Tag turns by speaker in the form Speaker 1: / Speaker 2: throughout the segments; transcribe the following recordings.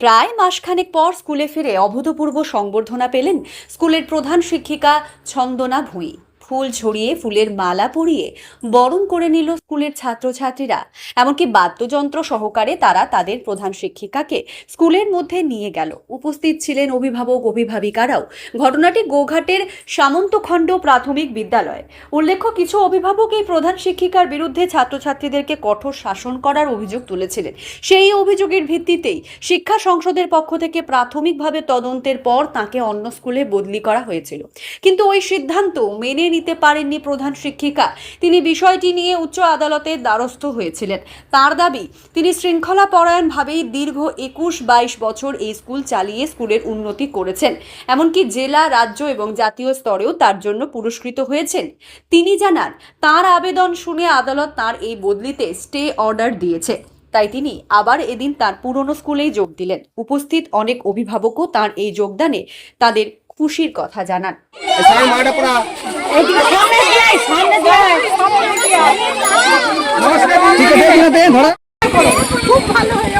Speaker 1: প্রায় মাসখানেক পর স্কুলে ফিরে অভূতপূর্ব সংবর্ধনা পেলেন স্কুলের প্রধান শিক্ষিকা ছন্দনা ভুঁই। ফুল ছড়িয়ে ফুলের মালা পরিয়ে বরণ করে নিল স্কুলের ছাত্রছাত্রীরা। এমনকি বাদ্যযন্ত্র সহকারে তারা তাদের প্রধান শিক্ষিকাকে স্কুলের মধ্যে নিয়ে গেল। উপস্থিত ছিলেন অভিভাবক, অভিভাবিকারাও। ঘটনাটি গোঘাটের সামন্তখণ্ড প্রাথমিক বিদ্যালয়। উল্লেখ্য, কিছু অভিভাবক এই প্রধান শিক্ষিকার বিরুদ্ধে ছাত্রছাত্রীদেরকে কঠোর শাসন করার অভিযোগ তুলেছিলেন। সেই অভিযোগের ভিত্তিতেই শিক্ষা সংসদের পক্ষ থেকে প্রাথমিকভাবে তদন্তের পর তাকে অন্য স্কুলে বদলি করা হয়েছিল। কিন্তু ওই সিদ্ধান্ত মেনে নিতে পারেননি প্রধান শিক্ষিকা। তিনি বিষয়টি নিয়ে উচ্চ আদালতের দ্বারস্থ হয়েছিলেন। তার দাবি, তিনি শৃঙ্খলা পরায়ণভাবেই দীর্ঘ একুশ বাইশ বছর এই স্কুল চালিয়ে স্কুলের উন্নতি করেছেন। এমনকি জেলা, রাজ্য এবং জাতীয় স্তরেও তার জন্য পুরস্কৃত হয়েছেন। তিনি জানান, তার আবেদন শুনে আদালত তার এই বদলিতে স্টে অর্ডার দিয়েছে। তাই তিনি আবার এদিন তার পুরনো স্কুলেই যোগ দিলেন। উপস্থিত অনেক অভিভাবকও তার এই যোগদানে তাদের খুশির কথা জানান
Speaker 2: সামনে মাঠে পড়া ঠিক আছে এখানে ধরা
Speaker 3: খুব ভালো হয়ে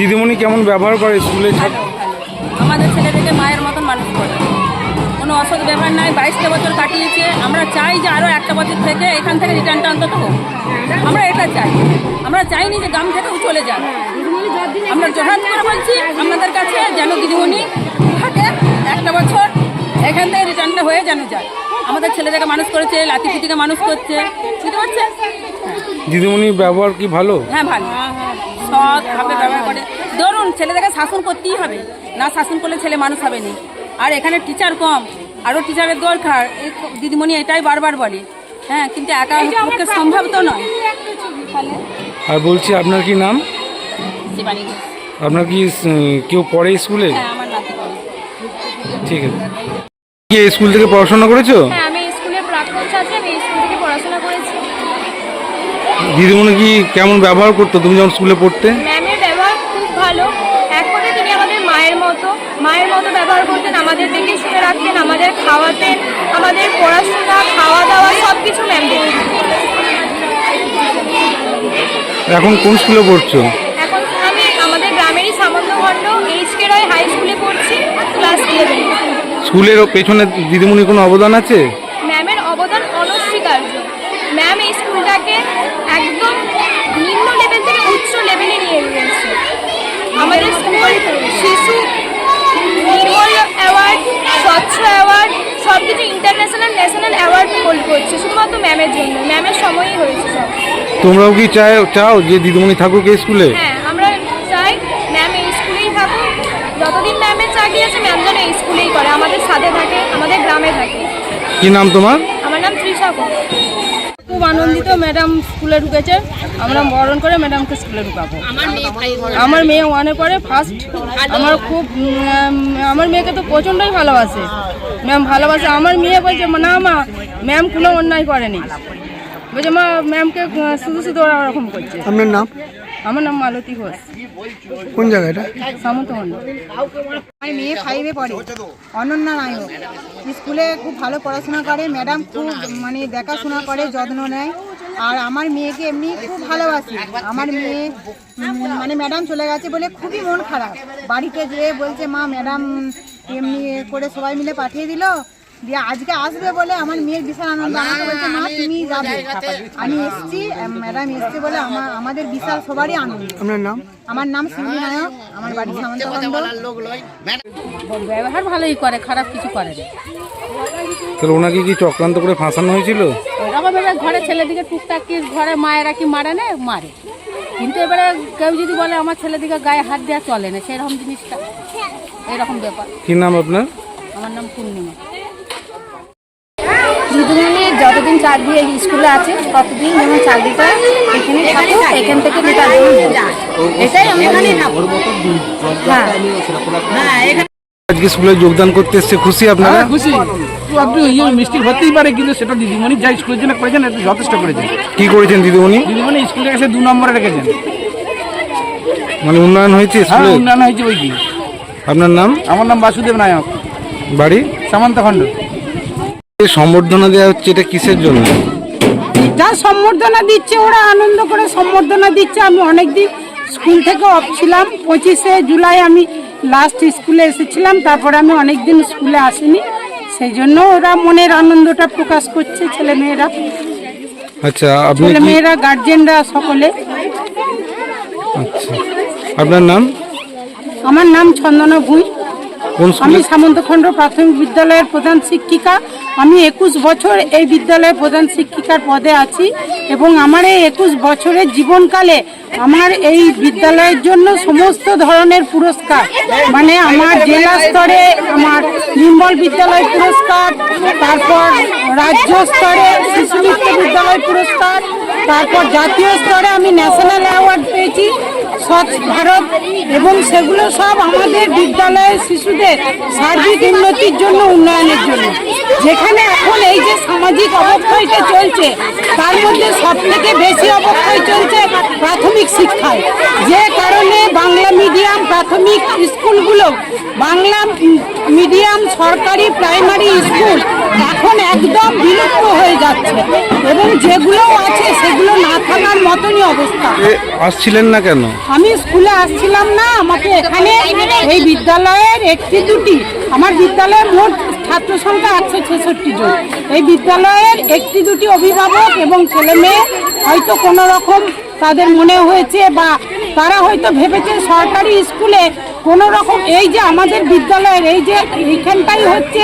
Speaker 2: দিদিমণি কেমন ব্যবহার করে স্কুলে?
Speaker 4: আমাদের ছেলেদেরকে মায়ের মতন মানুষ করে। কোনো অসৎ ব্যাপার নাই বাইশটা বছর কাটিয়েছে। আমরা চাই যে আরও একটা বছর থেকে এখান থেকে রিটার্নটা অন্তত হোক। আমরা এটা চাই। আমরা চাইনি যে গ্রাম থেকে চলে যাক। আমরা জোহাত করে বলছি আপনাদের কাছে যেন দিদিমণি থাকে একটা বছর এখান থেকে রিটার্নটা হয়ে যেন যায়। আমাদের ছেলেদেরকে মানুষ করেছে লাতি পিটিকে মানুষ করছে। বুঝতে পারছেন?
Speaker 2: দিদিমণির ব্যবহার কি ভালো?
Speaker 4: হ্যাঁ ভালো। সৎভাবে ব্যবহার করে। ধরুন ছেলেদেরকে শাসন করতেই হবে। না শাসন করলে ছেলে মানুষ হবে না। আর এখানে টিচার কম আরও টিচারের দরকার। এই দিদিমণি এটাই বারবার বলে। হ্যাঁ কিন্তু একা পক্ষে সম্ভব তো নয়।
Speaker 2: আর বলছি আপনার কি নাম? আপনার কি কেউ পড়ে স্কুলে?
Speaker 4: হ্যাঁ আমার নাতি করে
Speaker 2: ঠিক আছে। কি স্কুল থেকে পড়াশোনা করেছ?
Speaker 3: হ্যাঁ
Speaker 2: দিদিমণি কি কেমন ব্যবহার করতো তুমি যখন স্কুলে পড়তে?
Speaker 3: ম্যামের ব্যবহার খুব ভালো। এক কথায় তিনি আমাদের মায়ের মতো। মায়ের মতো ব্যবহার করতেন আমাদের দেখে শুনে রাখতেন আমাদের খাওয়াতেন আমাদের পড়াশোনা খাওয়া দাওয়া সব কিছু ম্যাম দেখতেন।
Speaker 2: এখন কোন স্কুলে পড়ছো?
Speaker 3: এখন আমি আমাদের গ্রামেরই সামন্তখণ্ড এইচ কে রয় হাই স্কুলে পড়ছি ক্লাস ইলেভেন
Speaker 2: স্কুলের পেছনে দিদিমণির কোনো অবদান আছে
Speaker 3: ম্যামের অবদান অনস্বীকার্য ম্যাম এই স্কুলটাকে একদম নিম্ন লেভেল থেকে উচ্চ লেভেলে নিয়ে গিয়েছে আমাদের স্কুল শিশু নির্মল অ্যাওয়ার্ড স্বচ্ছ অ্যাওয়ার্ড সব কিছু ইন্টারন্যাশনাল ন্যাশনাল অ্যাওয়ার্ড হোল্ড করছে শুধুমাত্র ম্যামের জন্য। ম্যামের সময়ই হয়েছে সব।
Speaker 2: তোমরাও কি চাই চাও যে দিদিমণি থাকুক এই স্কুলে?
Speaker 3: হ্যাঁ আমরা চাই ম্যাম এই স্কুলেই থাকুক। যতদিন ম্যামের চাকরি আছে ম্যাম যেন এই স্কুলেই করে। আমাদের সাথে থাকে আমাদের গ্রামে থাকে।
Speaker 2: কি নাম তোমার?
Speaker 3: আমার নাম তৃষা ঘোষ
Speaker 4: খুব আনন্দিত ম্যাডাম স্কুলে ঢুকেছে। আমরা বরণ করে ম্যাডামকে স্কুলে ঢুকাবো। আমার মেয়ে ওয়ানে পড়ে ফার্স্ট আমার খুব আমার মেয়েকে তো প্রচণ্ডই ভালোবাসে। ম্যাম ভালোবাসে। আমার মেয়ে বলছে না মা ম্যাম কোনো অন্যায় করেনি। বলছে মা ম্যামকে শুধু শুধু ওরা ওরকম করছে।
Speaker 2: আপনার নাম?
Speaker 4: আমার নাম মালতী ঘোষ।
Speaker 2: কোন জায়গাটা
Speaker 4: সামন্তমন্ডল
Speaker 5: আমার মেয়ে ফাইভে পড়ে। অনন্যা নায়ক স্কুলে খুব ভালো পড়াশোনা করে। ম্যাডাম খুব মানে দেখাশোনা করে যত্ন নেয়। আর আমার মেয়েকে এমনি খুব ভালোবাসি। আমার মেয়ে মানে ম্যাডাম চলে গেছে বলে খুবই মন খারাপ। বাড়িতে যেয়ে বলছে মা ম্যাডাম এমনি করে সবাই মিলে পাঠিয়ে দিল। দিয়ে আজকে আসবে বলে আমার মেয়ের বিশাল আনন্দ। আমাকে বলছে মা তুমি যাবে। আমি এসছি ম্যাডাম এসছে বলে আমার আমাদের বিশাল সবারই আনন্দ।
Speaker 2: আপনার নাম?
Speaker 5: আমার নাম শিউলি নায়ক আমার বাড়ি সামন্তখণ্ড
Speaker 4: ব্যবহার ভালোই করে খারাপ কিছু করে না।
Speaker 2: তাহলে ওনাকে কি চক্রান্ত করে ফাঁসানো হয়েছিল?
Speaker 4: ওরকম ভেবে ঘরে ছেলেদিকে টুকটাক কি ঘরে মায়েরা কি মারে না? মারে। কিন্তু এবারে কেউ যদি বলে আমার ছেলেদিকে গায়ে হাত দেওয়া চলে না সেরকম জিনিসটা এরকম ব্যাপার।
Speaker 2: কি নাম আপনার?
Speaker 4: আমার নাম পূর্ণিমা।
Speaker 3: দিদিমণি যতদিন চাকরি এই স্কুলে আছে ততদিন যেন চাকরিটা এখানে থাকুক এখান থেকে যেটা এটাই আমি হ্যাঁ।
Speaker 2: আজকে স্কুলে যোগদান করতে এসছে খুশি আপনারা?
Speaker 6: হ্যাঁ খুশি। আপনি ইয়ে মিস্টেক হতেই পারে কিন্তু সেটা দিদিমণি যা স্কুলের জন্য করেছেন এটা যথেষ্ট করেছেন।
Speaker 2: কি করেছেন দিদিমণি?
Speaker 6: দিদিমণি স্কুলের কাছে দু নম্বরে রেখেছেন।
Speaker 2: মানে উন্নয়ন হয়েছে
Speaker 6: হ্যাঁ
Speaker 2: স্কুলে?
Speaker 6: উন্নয়ন হয়েছে ওই কি
Speaker 2: আপনার নাম?
Speaker 6: আমার নাম বাসুদেব নায়ক।
Speaker 2: বাড়ি?
Speaker 6: সামন্ত খণ্ড।
Speaker 2: সম্বর্ধনা দেওয়া হচ্ছে এটা কিসের জন্য?
Speaker 7: যা সম্বর্ধনা দিচ্ছে ওরা আনন্দ করে সম্বর্ধনা দিচ্ছে। আমি অনেকদিন স্কুল থেকে অফ ছিলাম। পঁচিশে জুলাই আমি লাস্ট স্কুলে এসেছিলাম। তারপরে আমি অনেকদিন স্কুলে আসিনি। সেই জন্য ওরা মনের আনন্দটা প্রকাশ করছে ছেলে মেয়েরা।
Speaker 2: আচ্ছা আপনি
Speaker 7: ছেলে মেয়েরা গার্জেনরা সকলে।
Speaker 2: আচ্ছা। আপনার নাম?
Speaker 7: আমার নাম চন্দনা ভুঁই। আমি সামন্তখণ্ড প্রাথমিক বিদ্যালয়ের প্রধান শিক্ষিকা। আমি একুশ বছর এই বিদ্যালয়ের প্রধান শিক্ষিকার পদে আছি এবং আমার এই একুশ বছরের জীবনকালে আমার এই বিদ্যালয়ের জন্য সমস্ত ধরনের পুরস্কার মানে আমার জেলা স্তরে আমার নিম্বল বিদ্যালয় পুরস্কার তারপর রাজ্য স্তরে শিশু বিদ্যালয় পুরস্কার তারপর জাতীয় স্তরে আমি ন্যাশনাল অ্যাওয়ার্ড পেয়েছি। স্বচ্ছ ভারত এবং সেগুলো সব আমাদের বিদ্যালয়ের শিশুদের সার্বিক উন্নতির জন্য, উন্নয়নের জন্য। যেখানে এখন এই যে সামাজিক অবক্ষয়টা চলছে, তার মধ্যে সব থেকে বেশি অবক্ষয় চলছে প্রাথমিক শিক্ষায়। যে কারণে বাংলা মিডিয়াম প্রাথমিক স্কুলগুলো, বাংলা মিডিয়াম সরকারি প্রাইমারি স্কুল এখন একদম বিলুপ্ত হয়ে যাচ্ছে। এবং যেগুলো আছে সেগুলো না থাকার মতনই অবস্থা।
Speaker 2: আসছিলেন না কেন?
Speaker 7: আমি স্কুলে আসছিলাম না আমাকে এখানে এই বিদ্যালয়ের একটি দুটি আমার বিদ্যালয়ের মোট ছাত্র সংখ্যা একশো ছেষট্টি জন। এই বিদ্যালয়ের একটি দুটি অভিভাবক এবং ছেলে মেয়ে হয়তো কোনো রকম তাদের মনে হয়েছে বা তারা হয়তো ভেবেছে সরকারি স্কুলে কোনো রকম এই যে আমাদের বিদ্যালয়ের এই যে এইখানটাই হচ্ছে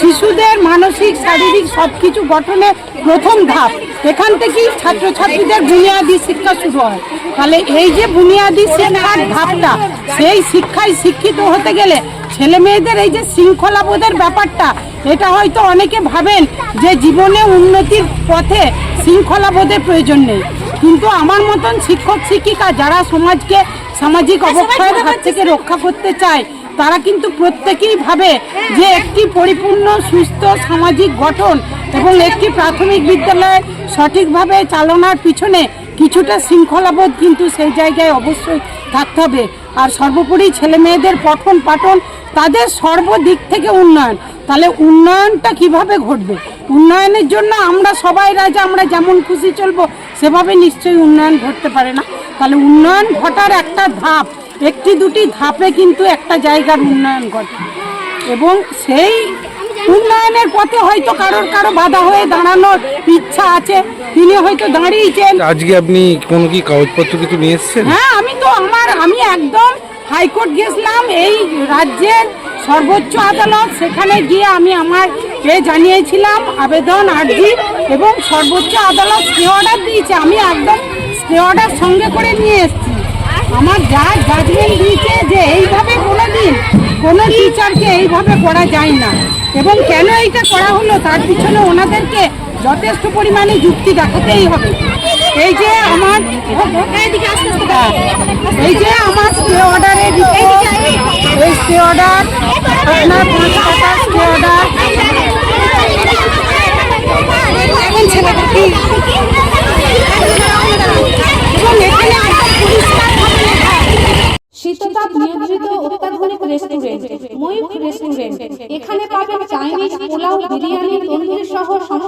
Speaker 7: শিশুদের মানসিক, শারীরিক সব কিছু গঠনের প্রথম ধাপ। এখান থেকেই ছাত্রছাত্রীদের বুনিয়াদী শিক্ষা শুরু হয়। তাহলে এই যে বুনিয়াদী শিক্ষার ধাপটা, সেই শিক্ষায় শিক্ষিত হতে গেলে ছেলে মেয়েদের এই যে শৃঙ্খলাবোধের ব্যাপারটা, এটা হয়তো অনেকে ভাবেন যে জীবনে উন্নতির পথে শৃঙ্খলাবোধের প্রয়োজন নেই। কিন্তু আমার মতন শিক্ষক, শিক্ষিকা যারা সমাজকে সামাজিক অবক্ষয়ের হাত থেকে রক্ষা করতে চায় তারা কিন্তু প্রত্যেকেই ভাবে যে একটি পরিপূর্ণ সুস্থ সামাজিক গঠন এবং একটি প্রাথমিক বিদ্যালয় সঠিকভাবে চালনার পিছনে কিছুটা শৃঙ্খলাবোধ কিন্তু সেই জায়গায় অবশ্যই থাকতে হবে। আর সর্বোপরি ছেলে মেয়েদের পঠন পাঠন তাদের সর্বদিক থেকে উন্নয়ন। তাহলে উন্নয়নটা কীভাবে ঘটবে? উন্নয়নের জন্য আমরা সবাই রাজা আমরা যেমন খুশি চলবো সেভাবে নিশ্চয়ই উন্নয়ন ঘটতে পারে না। তাহলে উন্নয়ন ঘটার একটা ধাপ একটি দুটি ধাপে কিন্তু একটা জায়গার উন্নয়ন ঘটে। এবং সেই উন্নয়নের পথে হয়তো কারোর কারও বাধা হয়ে দাঁড়ানোর ইচ্ছা আছে। তিনি হয়তো দাঁড়িয়েছেন।
Speaker 2: আজকে আপনি কোন কি কাগজপত্র কিছু নিয়ে এসেছেন?
Speaker 7: হ্যাঁ আমি তো আমার আমি একদম হাইকোর্ট গেছিলাম এই রাজ্যের সর্বোচ্চ আদালত। সেখানে গিয়ে আমি আমার এ জানিয়েছিলাম আবেদন, আর্জি এবং সর্বোচ্চ আদালত স্টে অর্ডার দিয়েছে। আমি একদম স্টে অর্ডার সঙ্গে করে নিয়ে এসেছি। আমার যা জাজমেন্ট দিয়েছে যে এইভাবে কোনো দিন কোনো টিচারকে এইভাবে করা যায় না। এবং কেন এইটা করা হলো তার পিছনে ওনাদেরকে যথেষ্ট পরিমাণে যুক্তি দেখাতেই হবে। এই যে আমার এই যে আমার স্টে অর্ডারের এই স্টে অর্ডার আপনার পাঁচ টাকা স্টে এখন।
Speaker 8: শীততাপ নিয়ন্ত্রিত অত্যাধুনিক রেস্টুরেন্ট ময়ূখ রেস্টুরেন্ট এখানে পাবেন চাইনিজ পোলাও, বিরিয়ানি, তন্দুরি সহ সমস্ত